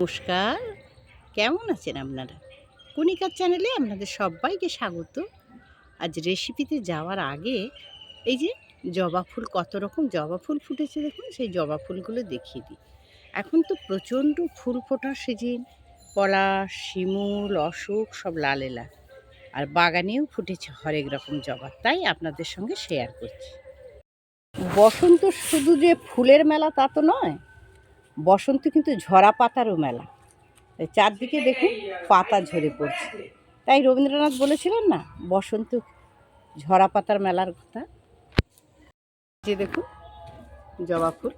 নমস্কার। কেমন আছেন আপনারা? কণিকার চ্যানেলে আপনাদের সবাইকে স্বাগত। আজ রেসিপিতে যাওয়ার আগে এই যে জবা ফুল, কত রকম জবা ফুল ফুটেছে দেখুন, সেই জবা ফুলগুলো দেখিয়ে দিই। এখন তো প্রচণ্ড ফুল ফোটার সিজন পলাশ শিমুল, অশোক সব লালে লাল। আর বাগানেও ফুটেছে হরেক রকম জবা, তাই আপনাদের সঙ্গে শেয়ার করছি। বসন্ত শুধু যে ফুলের মেলা তা তো নয় বসন্ত কিন্তু ঝরা পাতারও মেলা। চারদিকে দেখুন পাতা ঝরে পড়ছে। তাই রবীন্দ্রনাথ বলেছিলেন না বসন্ত ঝরা পাতার মেলার কথা। যে দেখুন জবা ফুল।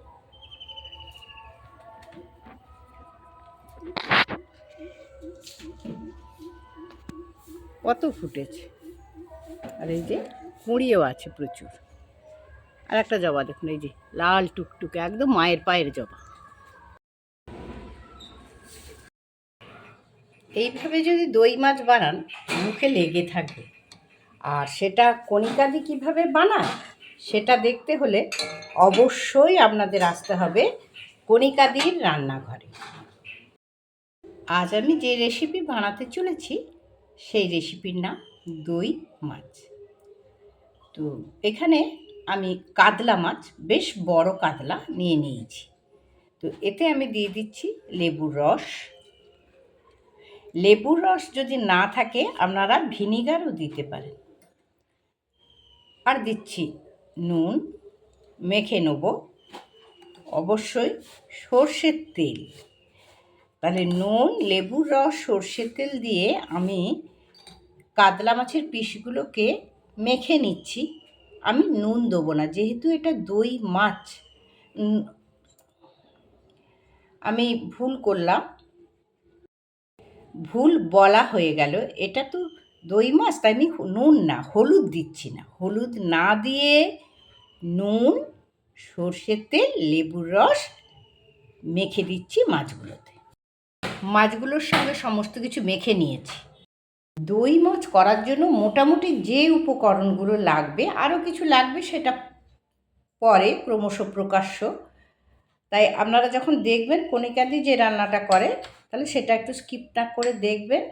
কত ফুটেছে। আর এই যে কুঁড়িও আছে প্রচুর। আর একটা জবা দেখুন এই যে লাল টুকটুকে একদম মায়ের পায়ের জবা। এইভাবে যদি দই মাছ বানান, মুখে লেগে থাকবে আর সেটা কণিকাদি কীভাবে বানায়, সেটা দেখতে হলে অবশ্যই আপনাদের আসতে হবে কণিকাদির রান্নাঘরে। আজ আমি যে রেসিপি বানাতে চলেছি, সেই রেসিপির নাম দই মাছ। তো এখানে আমি কাতলা মাছ, বেশ বড় কাতলা নিয়ে নিয়েছি। তো এতে আমি দিয়ে দিচ্ছি লেবুর রস লেবুর রস যদি না থাকে, আপনারা ভিনিগারও দিতে পারেন। আর দিচ্ছি নুন, মেখে নেব। অবশ্যই সর্ষের তেল। তাহলে নুন, লেবুর রস, সর্ষের তেল দিয়ে আমি কাতলা মাছের পিসগুলোকে মেখে নিচ্ছি। আমি নুন দেবো না, যেহেতু এটা দই মাছ। আমি ভুল করলাম। ভুল বলা হয়ে গেল, এটা তো দই মাছ, তাই আমি নুন না, হলুদ দিচ্ছি না। হলুদ না দিয়ে নুন, সর্ষের তেল, লেবুর রস মেখে দিচ্ছি মাছগুলোতে। মাছগুলোর সঙ্গে সমস্ত কিছু মেখে নিয়েছি। দই মাছ করার জন্য মোটামুটি যে উপকরণগুলো লাগবে, আরও কিছু লাগবে সেটা পরে ক্রমশ প্রকাশ্য। তাই আপনারা যখন দেখবেন, কণিকাদি যে রান্নাটা করে তাহলে সেটা একটু স্কিপ না করে দেখবেন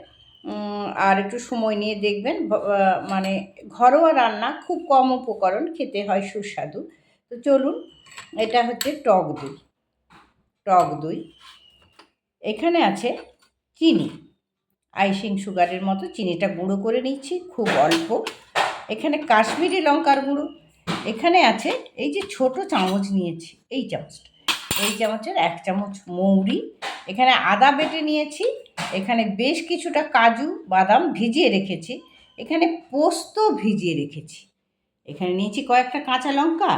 আর একটু সময় নিয়ে দেখবেন। মানে ঘরোয়া রান্না খুব কম উপকরণ, খেতে হয় সুস্বাদু। তো চলুন, এটা হচ্ছে টক দই। টক দই। এখানে আছে চিনি। আইসিং সুগারের মতো চিনিটা গুঁড়ো করে নিচ্ছি, খুব অল্প। এখানে কাশ্মীরি লঙ্কার গুঁড়ো। এখানে আছে এই যে ছোট চামচ নিয়েছি, এই চামচটা। এই চামচের এক চামচ মৌরি। এখানে আদা বেটে নিয়েছি, এখানে বেশ কিছুটা কাজু বাদাম ভিজিয়ে রেখেছি, এখানে পোস্ত ভিজিয়ে রেখেছি। এখানে নিয়েছি কয়েকটা কাঁচা লঙ্কা,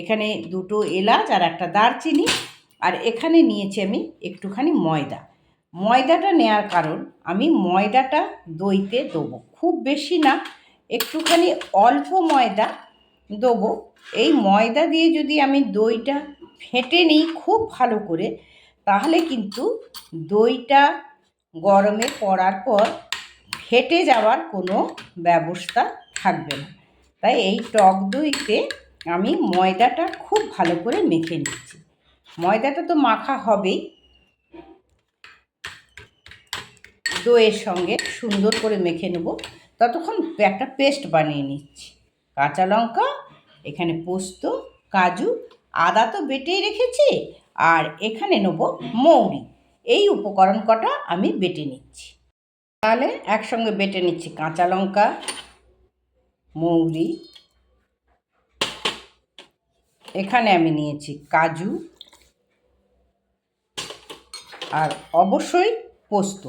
এখানে দুটো এলাচ আর একটা দারচিনি, আর এখানে নিয়েছি আমি একটুখানি ময়দা। ময়দাটা নেয়ার কারণ, আমি ময়দাটা দইতে দেবো। খুব বেশি না, একটুখানি অল্প ময়দা দেবো। এই ময়দা দিয়ে যদি আমি দইটা ফেটে নিই খুব ভালো করে, তাহলে কিন্তু দইটা গরমে পড়ার পর ফেটে যাওয়ার কোনো ব্যবস্থা থাকবে না। তাই এই টক দইতে আমি ময়দাটা খুব ভালো করে মেখে নিচ্ছি। ময়দাটা তো মাখা হবেই। দইয়ের সঙ্গে সুন্দর করে মেখে নেব। ততক্ষণ একটা পেস্ট বানিয়ে নিচ্ছি। কাঁচা লঙ্কা, এখানে পোস্ত, কাজু আদা তো বেটেই রেখেছি, আর এখানে নেব মৌরি। এই উপকরণ কটা আমি বেটে নিচ্ছি। তাহলে একসঙ্গে বেটে নিচ্ছি কাঁচা লঙ্কা, মৌরি। এখানে আমি নিয়েছি কাজু আর অবশ্যই পোস্ত।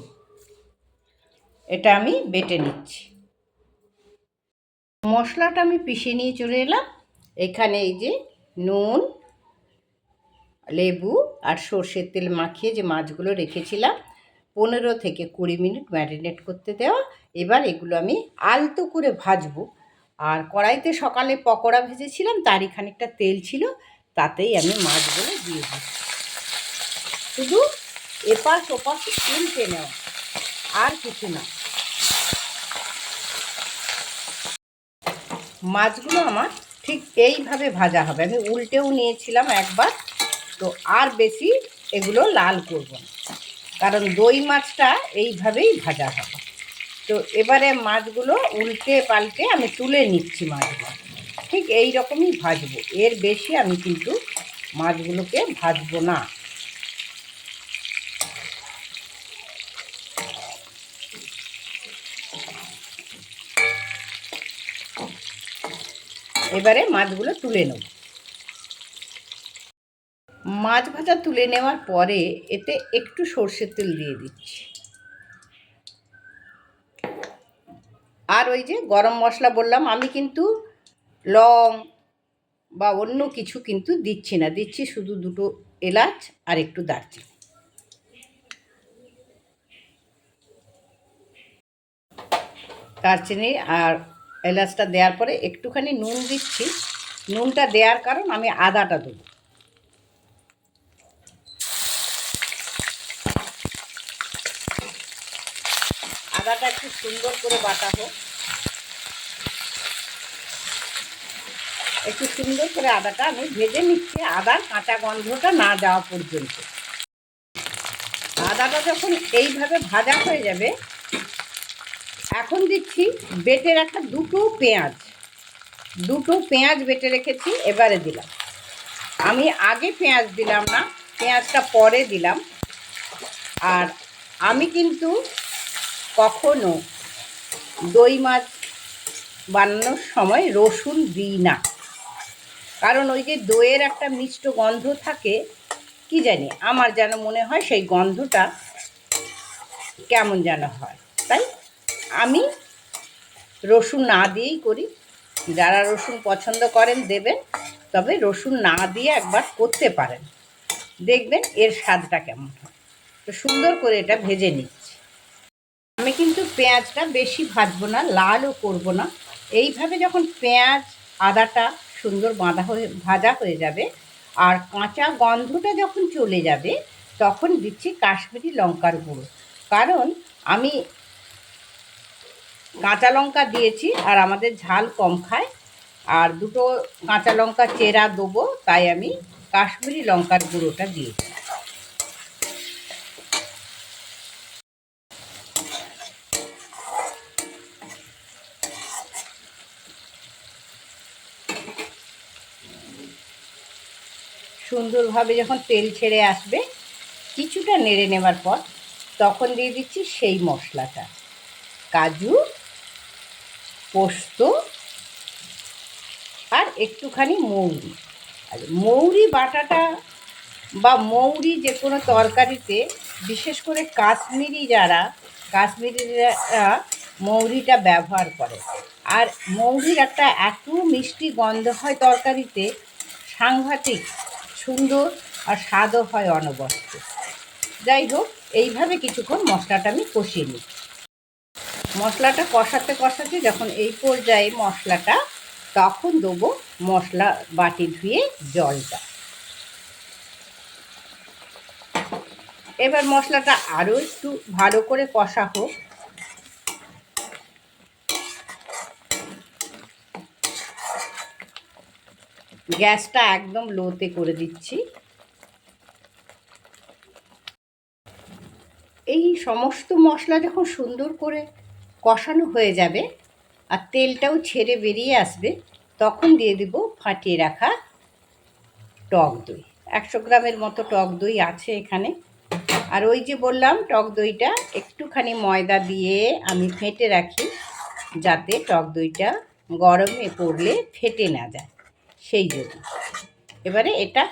এটা আমি বেটে নিচ্ছি। মশলাটা আমি পিষে নিয়ে চলে এলাম। এখানে এই যে নুন, লেবু আর সর্ষের তেল মাখিয়ে যে মাছগুলো রেখেছিলাম, পনেরো থেকে কুড়ি মিনিট ম্যারিনেট করতে দেওয়া। এবার এগুলো আমি আলতো করে ভাজবো। আর কড়াইতে সকালে পকোড়া ভেজেছিলাম, তারই খানিকটা তেল ছিল, তাতেই আমি মাছগুলো দিয়ে দিই শুধু এপাশ ওপাশ উল্টে নেওয়া আর কিছু না। মাছগুলো আমার ঠিক এইভাবে ভাজা হবে। আমি উল্টেও নিয়েছিলাম একবার। তো আর বেশি এগুলো লাল করব না। কারণ দই মাছটা এইভাবেই ভাজা হবে। তো এবারে মাছগুলো উল্টে পাল্টে আমি তুলে নিচ্ছি মাছগুলো। ঠিক এই রকমই ভাজবো। এর বেশি আমি কিন্তু মাছগুলোকে ভাজবো না। এবারে মাছগুলো তুলে নেব। মাছ ভাজা তুলে নেওয়ার পরে এতে একটু সর্ষের তেল দিয়ে দিচ্ছি। আর ওই যে গরম মশলা বললাম, আমি কিন্তু লং বা অন্য কিছু কিন্তু দিচ্ছি না। দিচ্ছি শুধু দুটো এলাচ আর একটু দারচিনি। দারচিনি আর এলাচটা দেওয়ার পরে একটুখানি নুন দিচ্ছি। নুনটা দেওয়ার কারণ আমি আদাটা দেবো। আদাটা একটু সুন্দর করে বাটা হোক। একটু সুন্দর করে আদাটা আমি ভেজে নিচ্ছি। আদার কাঁচা গন্ধটা না যাওয়া পর্যন্ত। আদাটা যখন এইভাবে ভাজা হয়ে যাবে এখন দিচ্ছি বেটে রাখা দুটো পেঁয়াজ। দুটো পেঁয়াজ বেটে রেখেছি, এবারে দিলাম। আমি আগে পেঁয়াজ দিলাম না, পেঁয়াজটা পরে দিলাম। আর আমি কিন্তু কখনো দই মাছ বানানোর সময় রসুন দিই না। কারণ ওই যে দইয়ের একটা মিষ্ট গন্ধ থাকে, কি জানি, আমার যেন মনে হয় সেই গন্ধটা কেমন যেন হয়, তাই? আমি রসুন না দিয়েই করি। যারা রসুন পছন্দ করেন দেবেন, তবে রসুন না দিয়ে একবার করতে পারেন। দেখবেন এর স্বাদটা কেমন হয়। তো সুন্দর করে এটা ভেজে নিচ্ছি। আমি কিন্তু পেঁয়াজটা বেশি ভাজবো না, লালও করব না। এইভাবে যখন পেঁয়াজ, আদাটা সুন্দর বাঁধা হয়ে, ভাজা হয়ে যাবে, আর কাঁচা গন্ধটা যখন চলে যাবে, তখন দিচ্ছি কাশ্মীরি লঙ্কার গুঁড়ো। কারণ আমি কাঁচা লঙ্কা দিয়েছি, আর আমাদের ঝাল কম খায়। আর দুটো কাঁচা লঙ্কা চেরা দেবো, তাই আমি কাশ্মীরি লঙ্কার গুঁড়োটা দিয়েছি। সুন্দরভাবে যখন তেল ছেড়ে আসবে, কিছুটা নেড়ে নেবার পর তখন দিয়ে দিচ্ছি সেই মশলাটা। কাজু পোস্ত আর একটুখানি মৌরি। আর মৌরি বাটাটা বা মৌরি যে কোনো তরকারিতে, বিশেষ করে কাশ্মীরি যারা, কাশ্মীরিরা মৌরিটা ব্যবহার করে। আর মৌরির একটা এত মিষ্টি গন্ধ হয় তরকারিতে, সাংঘাতিক, সুন্দর আর স্বাদও হয় অনবদ্য। যাই হোক, এইভাবে কিছুক্ষণ মশলাটা আমি কষিয়ে নিই মশলাটা কষাতে কষাতে যখন এই পর্যায়ে মশলাটা, তখন দেবো মশলা বাটি ধুয়ে জলটা। এবার মশলাটা আরও একটু ভালো করে কষা হোক। গ্যাসটা একদম লোতে করে দিচ্ছি। এই সমস্ত মশলা যখন সুন্দর করে কষানো হয়ে যাবে আর তেলটাও ছেড়ে বেরিয়ে আসবে, তখন দিয়ে দিব ফাটিয়ে রাখা টক দই। একশো গ্রামের মতো টক দই আছে এখানে। আর ওই যে বললাম, টক দইটা একটুখানি ময়দা দিয়ে আমি ফেটে রাখি, যাতে টক দইটা গরমে পড়লে ফেটে না যায়। সেই জন্য। এবারে এটা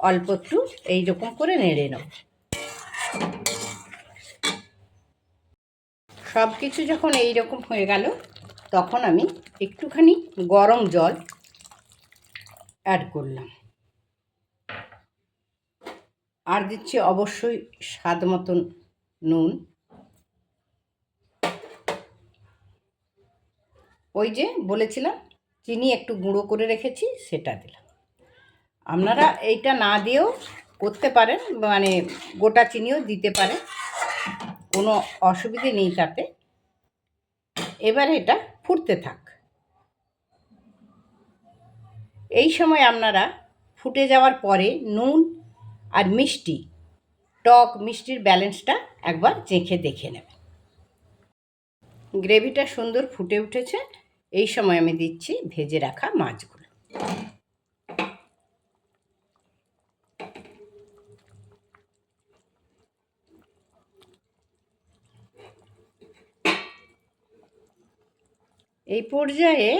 অল্প একটু এইরকম করে নেড়ে নেব সব কিছু যখন এই রকম হয়ে গেল, তখন আমি একটুখানি গরম জল অ্যাড করলাম। আর দিচ্ছি অবশ্যই স্বাদ মতন নুন। ওই যে বলেছিলাম, চিনি একটু গুঁড়ো করে রেখেছি, সেটা দিলাম। আপনারা এইটা না দিয়েও করতে পারেন মানে গোটা চিনিও দিতে পারেন। কোনো অসুবিধে নেই তাতে। এবার এটা ফুটতে থাক। এই সময় আপনারা ফুটে যাওয়ার পরে নুন আর মিষ্টি, টক মিষ্টির ব্যালেন্সটা একবার চেখে দেখে নেবেন। গ্রেভিটা সুন্দর ফুটে উঠেছে। এই সময় আমি দিচ্ছি ভেজে রাখা মাছগুলো। এই পর্যায়ে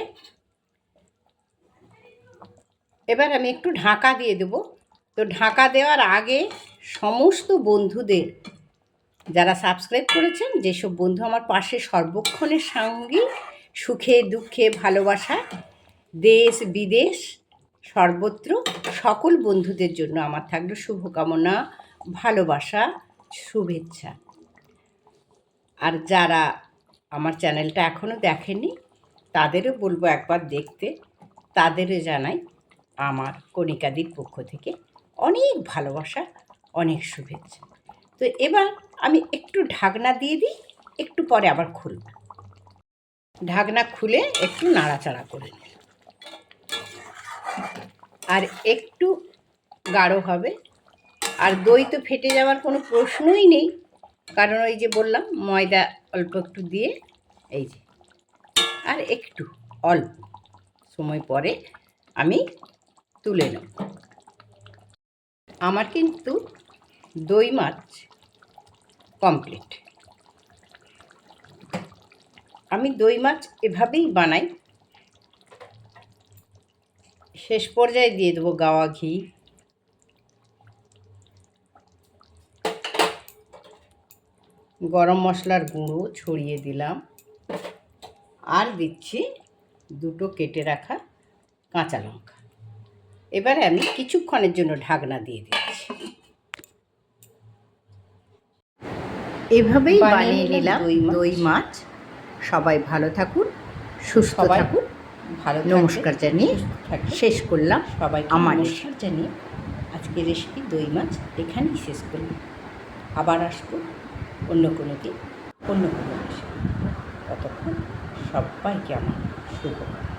এবার আমি একটু ঢাকা দিয়ে দেবো। তো ঢাকা দেওয়ার আগে সমস্ত বন্ধুদের, যারা সাবস্ক্রাইব করেছেন, যেসব বন্ধু আমার পাশে সর্বক্ষণের সঙ্গী, সুখে, দুঃখে, ভালোবাসা, দেশ, বিদেশ, সর্বত্র সকল বন্ধুদের জন্য আমার থাকল শুভকামনা, ভালোবাসা, শুভেচ্ছা। আর যারা আমার চ্যানেলটা এখনও দেখেনি তাদেরও বলব একবার দেখতে। তাদেরও জানাই আমার কণিকাদির পক্ষ থেকে অনেক ভালোবাসা, অনেক শুভেচ্ছা। তো এবার আমি একটু ঢাকনা দিয়ে দিই, একটু পরে আবার খুলব। ঢাকনা খুলে একটু নাড়াচাড়া করে নিই। আর একটু গাঢ় হবে। আর দই তো ফেটে যাওয়ার কোনো প্রশ্নই নেই। কারণ ওই যে বললাম, ময়দা অল্প একটু দিয়ে, এই যে আর একটু অল্প সময় পরে আমি তুলে নেব। আমার কিন্তু দই মাছ কমপ্লিট আমি দই মাছ এভাবেই বানাই। শেষ পর্যায়ে দিয়ে দেবো গাওয়া ঘি। গরম মশলার গুঁড়ো ছড়িয়ে দিলাম। আর দিচ্ছি দুটো কেটে রাখা কাঁচা লঙ্কা। এবারে আমি কিছুক্ষণের জন্য ঢাকনা দিয়ে দিচ্ছি। এভাবেই বানিয়ে নিলাম দই মাছ। সবাই ভালো থাকুন সুস্থ থাকুন। ভালো নমস্কার জানিয়ে শেষ করলাম। সবাই আমার নমস্কার জানিয়ে আজকে রেসিপি দই মাছ এখানেই শেষ করলাম। আবার আসব অন্য কোনো দিন অন্য কোনো রেসিপি ততক্ষণ সবাইকে আমার শুভকামনা